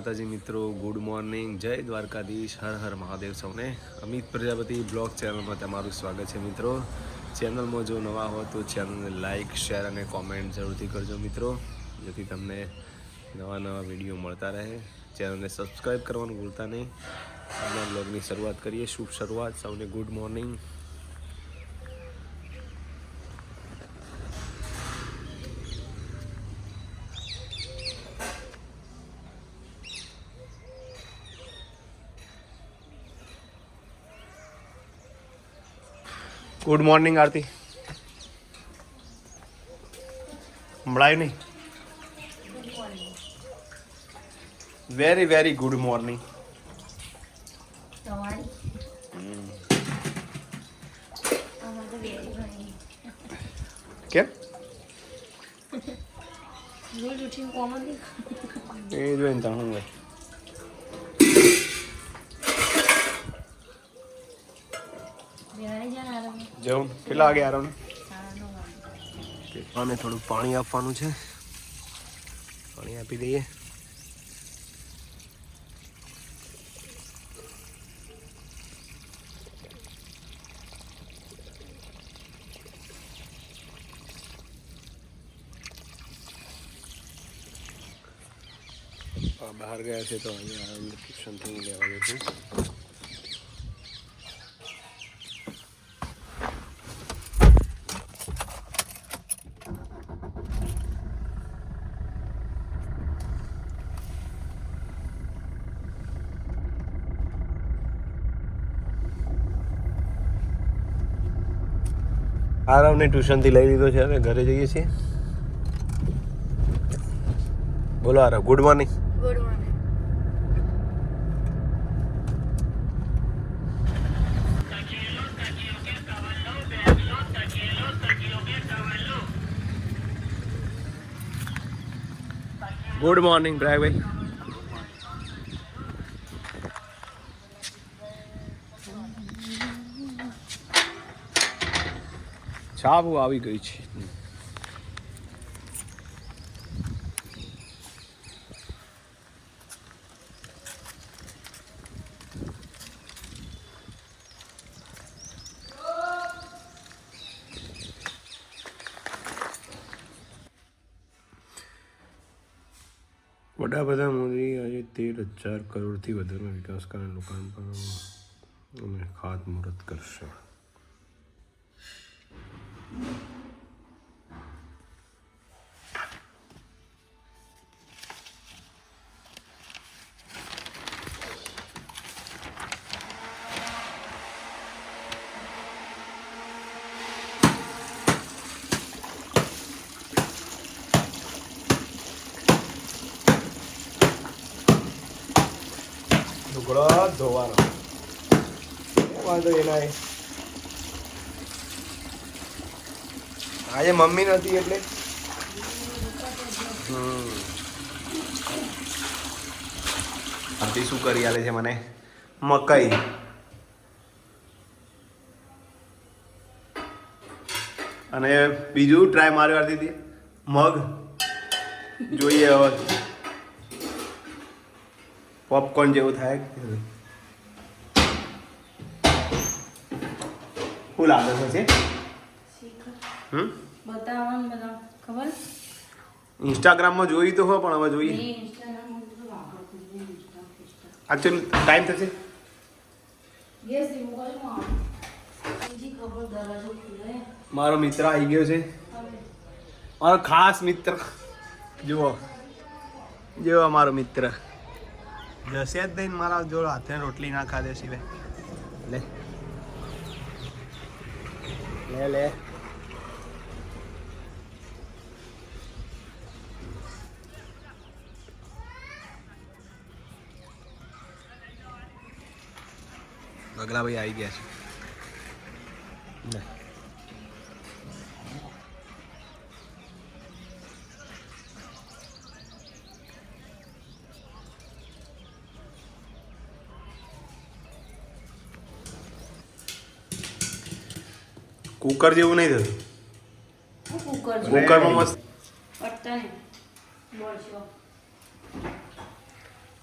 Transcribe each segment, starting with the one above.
માતાજી મિત્રો good morning જય દ્વારકાધીશ. હર હર મહાદેવ સૌને. અમિત પ્રજાપતિ બ્લોગ ચેનલમાં તમારું સ્વાગત છે મિત્રો. ચેનલમાં જો નવા હો તો ચેનલને લાઇક શેર અને કોમેન્ટ જરૂરથી કરજો મિત્રો. જેથી તમને નવા નવા વીડિયો મળતા રહે. ચેનલને સબસ્ક્રાઈબ કરવાનું ભૂલતા નહીં. આજના બ્લોગની શરૂઆત કરીએ. શુભ શરૂઆત. સૌને ગુડ મોર્નિંગ ગુડ મોર્નિંગ આરતી સંભળાયું નહીં. વેરી વેરી ગુડ મોર્નિંગ કેમ? એ જોઈને હું જવું. કેટલા વાગે નવ આને થોડું પાણી આપવાનું છે. પાણી આપી દઈએ. બહાર ગયા છે તો અહીંયા ટ્યુશનથી લેવા જશું આરામને ટ્યુશનથી લઈ લીધો છે. હવે ઘરે જઈએ છીએ. બોલો આરામ good morning. Good morning. Good morning driver છાપ આવી ગઈ છે. વડાપ્રધાન મોદી આજે તેર હજાર કરોડથી વધારે વિકાસ કાર્ય લોકાર્પણ અને ખાતમુહૂર્ત કરશે. ધોવાનો વાંધો. એ આજે મમ્મી નથી એટલે? હમ. શું કરી આલે છે મને? મકાઈ. અને બીજું ટ્રાય માર્યો આરતી હતી મગ. જોઈએ હવે. પોપકોર્ન જેવું થાય. શું લાગે છે શીખર હમ? બતાવવાનું બધા ખબર? ઇન્સ્ટાગ્રામમાં જોઈ તો હો પણ હવે જોઈએ. એકચ્યુઅલી ટાઈમ થશે? મારો મિત્ર આવી ગયો છે. મારો ખાસ મિત્ર. જુઓ. જુઓ મારો મિત્ર. જશે જ નહીં મારા જોડે હાથે રોટલી ના ખાધે સિવાય. લે. લે લે. ગગલાભાઈ આવી ગયા છે. કુકર જેવું નહીં થતું? હું કુકર કુકરમાં મસ્ત.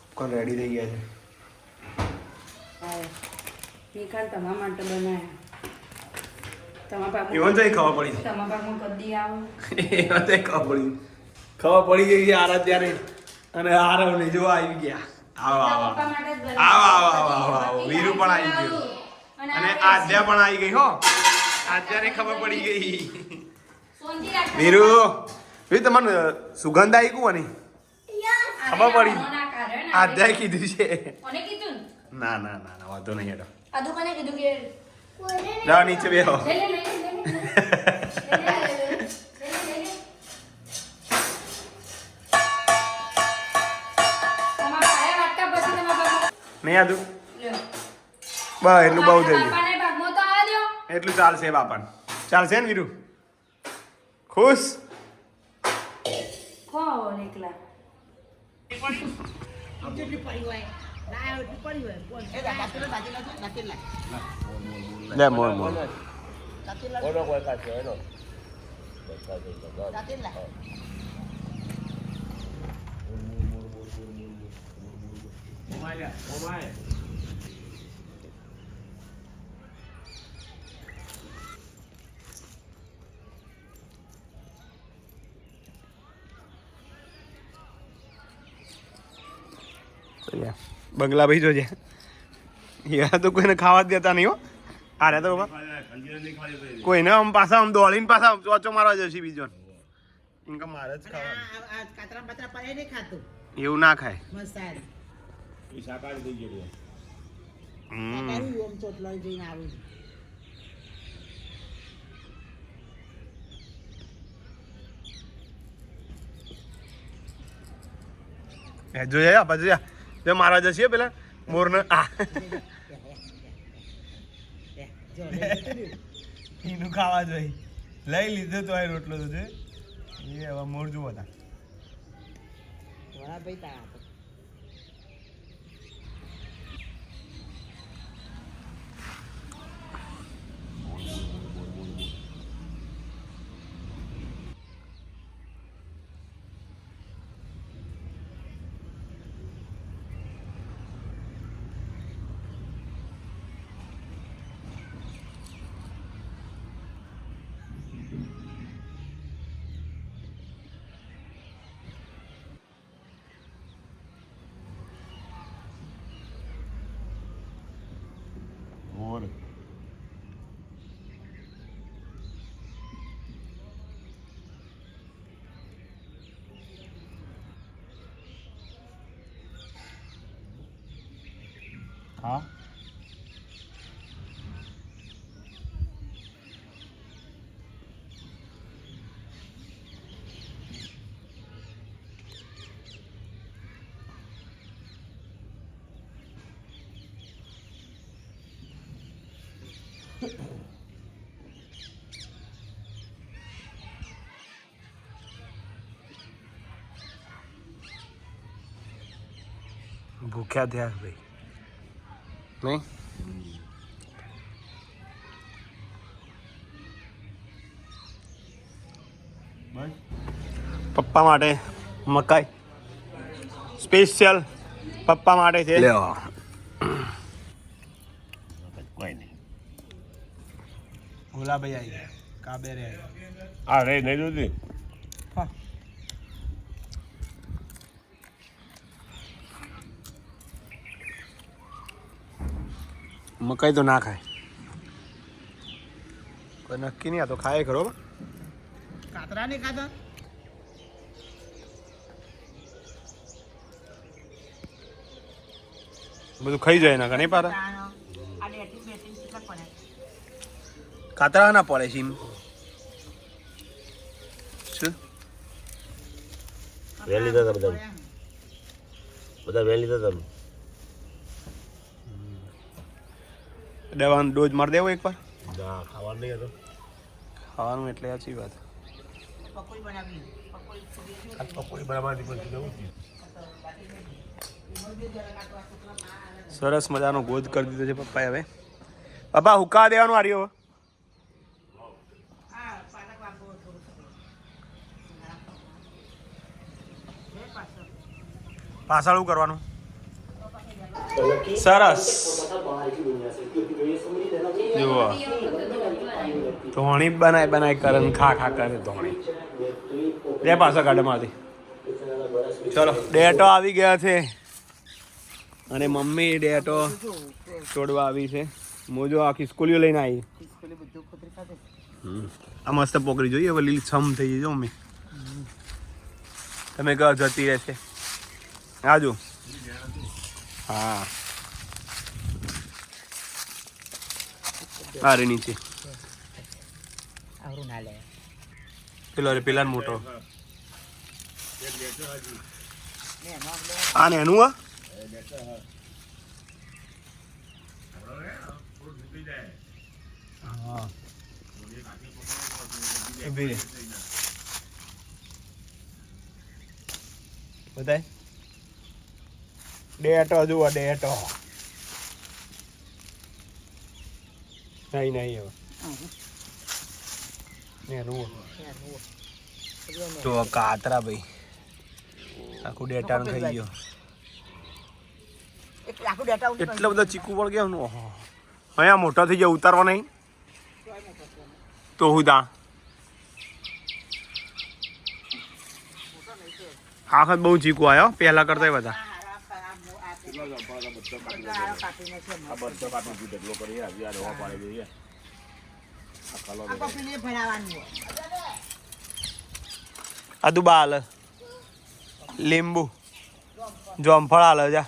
પોપકોર્ન રેડી થઈ ગયા છે. નિકાલ તમારા માટે બનાવ્યા એવન તો ખબર પડી તમારા પાકમાં કદી આવું. એવન તો ખબર પડી ખબર પડી ગઈ છે અને આરવ ને જો આવી ગયા. આવો આવો વીરુ પણ આવી ગયો. અને અને આદ્યા પણ આવી ગઈ હો. અત્યારે ખબર પડી ગઈ વીરુ વીરુ તમને સુગંધ આવી કુ આની ખબર પડી આધ્યાય કીધું છે ના ના ના ના વાંધો નહીં હેડો જાઓ નીચે બેહો નહીં આદુ બસ એટલું બહુ થઈ ગયું એટલું ચાલશે બાપન ચાલશે ને વીરુ ખુશ લે મોર મોર ઓનો કોઈ કાચો એનો મોબાઈલ મોબાઈલ બંગલા ભાઈ જોજે. યાર, તો કોઈને ખાવા દેતા નહીં હો. આ રે તો બાબા કોઈને આમ પાછા આમ દોડીને પાછા ચોચો મારવા જશે બીજો. ઇન્કમ મારે જ ખાવા. કાતરા બાતરા પડે નહીં ખાતું એવું ના ખાય મસાલ હમ તે મહારાજા છીએ પેલા મોરના. આ. એનું ખાવા જોઈ લઈ લીધો તો આ રોટલો તો એ હવે મોર જુઓ તા. ભાઈ તા tá? Bu kadar. નહીં પપ્પા માટે મકાઈ. સ્પેશિયલ પપ્પા માટે છે. કોઈ નહીં ભોલાભાઈ આવી ગયા. કાબેરે આવી ગયા. હા રે નહીં જોતી? મકાઈ તો ના ખાય. કોઈ નક્કી નહીં આ તો ખાય ખરો કાતરા નહીં ખાતા? બધું ખાઈ જાય ના નહીં પારા કાતરા ના પડે છે શું? વેલ લીધા હતા બધા બધા વહેલી તમે. દવાનો ડોઝ મારી દેવો એકવાર? ના ખાવાનું નહીં હતો. ખાવાનું એટલે સાચી વાત. સરસ મજાનો ગોદ કરી દીધો છે પપ્પાએ હવે. પપ્પા હુકા દેવાનું આર્યો પાછળ શું કરવાનું? સરસ જુઓ. ધોણી બનાય બનાય કરે ખા ખા કરે ધોણી. બે પાછા ગાડામાંથી. ચલો ડેટો આવી ગયા છે. અને મમ્મી ડેટો છોડવા આવી છે. મોજો આખી સ્કૂલીઓ લઈને આવી. આ મસ્ત પોકરી જોઈએ હવે લીલી છમ થઈ ગઈ જો મમ્મી. તમે કહો જતી રહેશે. આજુ હા. અરે નીચે. આવરું ના લે. પેલો રે પેલા મોટો. આ ને એનું આ હા. બતાય ડેટો જુઓ, ડેટો. નહીં નહીં હવે તો કાતરા ભાઈ. આખું ડેટા થઈ ગયો. એટલો બધો ચીકુ પડ ગયો ઓહો. અહીંયા મોટો થઈ ગયો, ઉતારવા નહીં. તો હું તા. આખત બહુ ચીકુ આવ્યો, પહેલા કરતા બધા આ પપ્પીને ભરાવાનું હોય. આદુ બા હાલે લીંબુ, જોમફળ હાલે જા.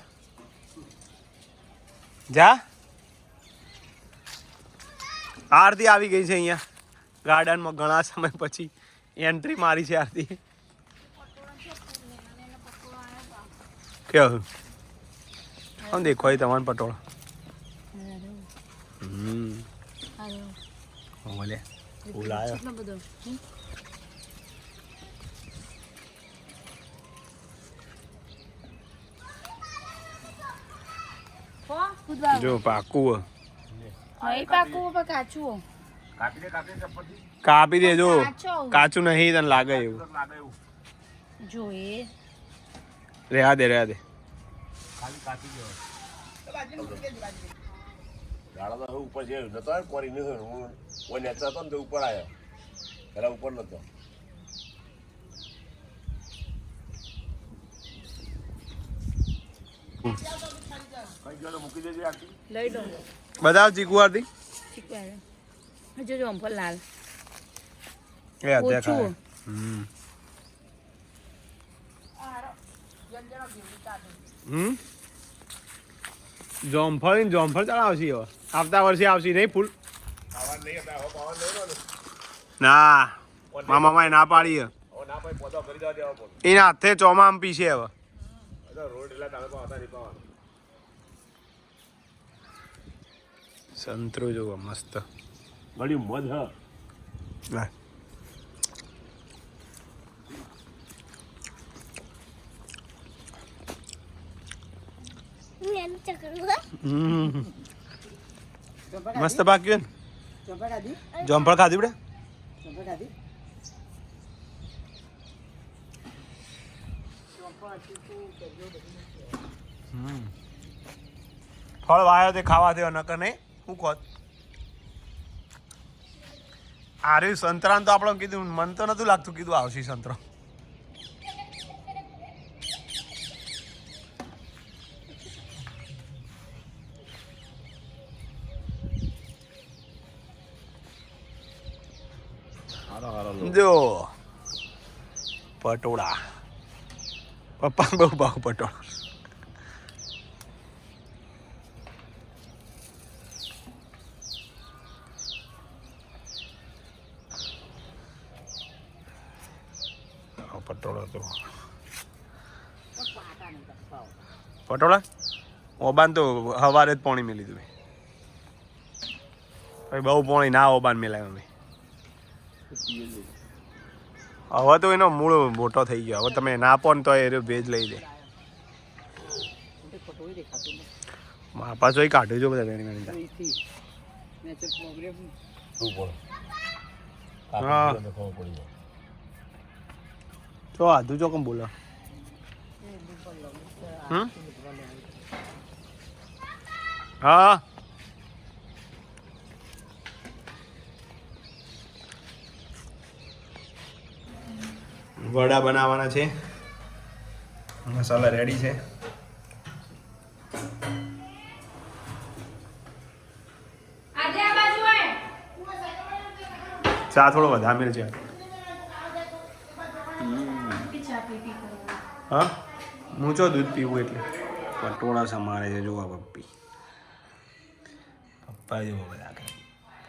જા. આરતી આવી ગઈ છે અહીંયા. ગાર્ડનમાં ઘણા સમય પછી એન્ટ્રી મારી છે આરતી. કેવું આમ દેખો એ તમારે પટોળ. હમ. જો પાકું કાપી દેજો. કાચો કાચું નહીં તને લાગે એવું. જો એ. રેવા દે રેવા દે. ગાળા તો ઉપર છે નતો આવ્યો કોરી નહીં હું કોઈ નેચર હતો ને તો ઉપર આવ્યો. પેલા ઉપર નતો. કઈ ગયો મૂકી દેજે આખી. લઈ દો બધા ચીકુ આરતી. હજુ જો અમફળ લાલ એ અત્યારે હમ. હમ? જોમફળ ને જોમફળ ચડાવશે હવે. આવતા વર્ષે આવશે નહીં ફૂલ. ને મામા માય ના પાડી એના હાથે ચોમા આમ પીશે હવે. સંતરો જોવો મસ્ત. ઘણી મધ હ. મસ્ત પાક્યું ને? જોમફળ ખાધી પડે ફળ વાયો તે ખાવા થયો નકર નહીં. હું કહો. આર્યું સંતરાન તો આપણે કીધું મન તો નતું લાગતું કીધું આવશે સંતરો. હારો હારો જો પટોળા. પપ્પા બહુ ભાવ પટોળા. પટોળા તો. પટોળા? ઓબાન તો સવારે જ પાણી મેલી દીધું ભાઈ બહુ પાણી ના ઓબાન મેલાય અમે. હવે તો એનો મૂળ મોટો થઈ ગયો. હવે તમે ના પણ તો એ ભેજ લઈ દે. માપા જોઈ કાઢ્યું જો બધા ઘણી ઘણી તો આધું જો કેમ બોલો? હા. વડા બનાવવાના છે. મસાલા રેડી છે. ચા થોડો વધારે મેળ છે હા? હું જો દૂધ પીવું એટલે? પટોળા સમારે છે જોવા પપ્પી. પપ્પા જેવો બધા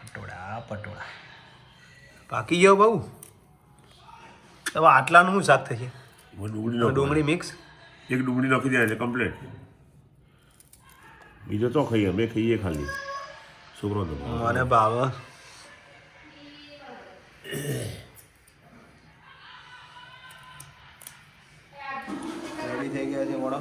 પટોળા પટોળા. પાકી ગયો બહુ? હવે આટલાનું શું શાક થશે? ડુંગળી નો ડુંગળી મિક્સ એક ડુંગળી નાખી દે એટલે કમ્પ્લીટ બીજો તો ખાઈએ અમે ખાઈએ ખાલી. છોકરો તો મને ભાવ. રેડી થઈ ગયા છે મોડો.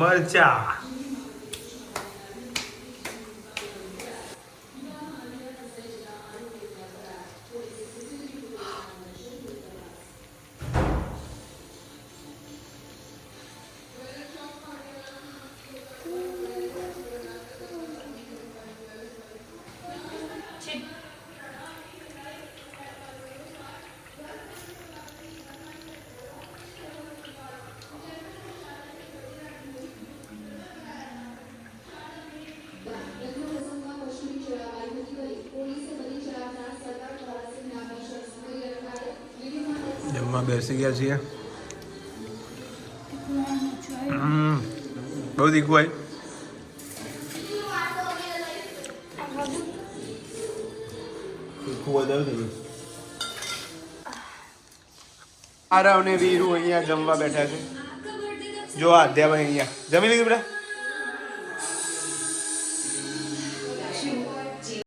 什么价？જમવા બેસી ગયા છીએ. બહુ તીખું હોય આરવ ને વીરુ અહીંયા જમવા બેઠા છે જો આધ્યાભાઈ અહીંયા જમી લીધું બેટા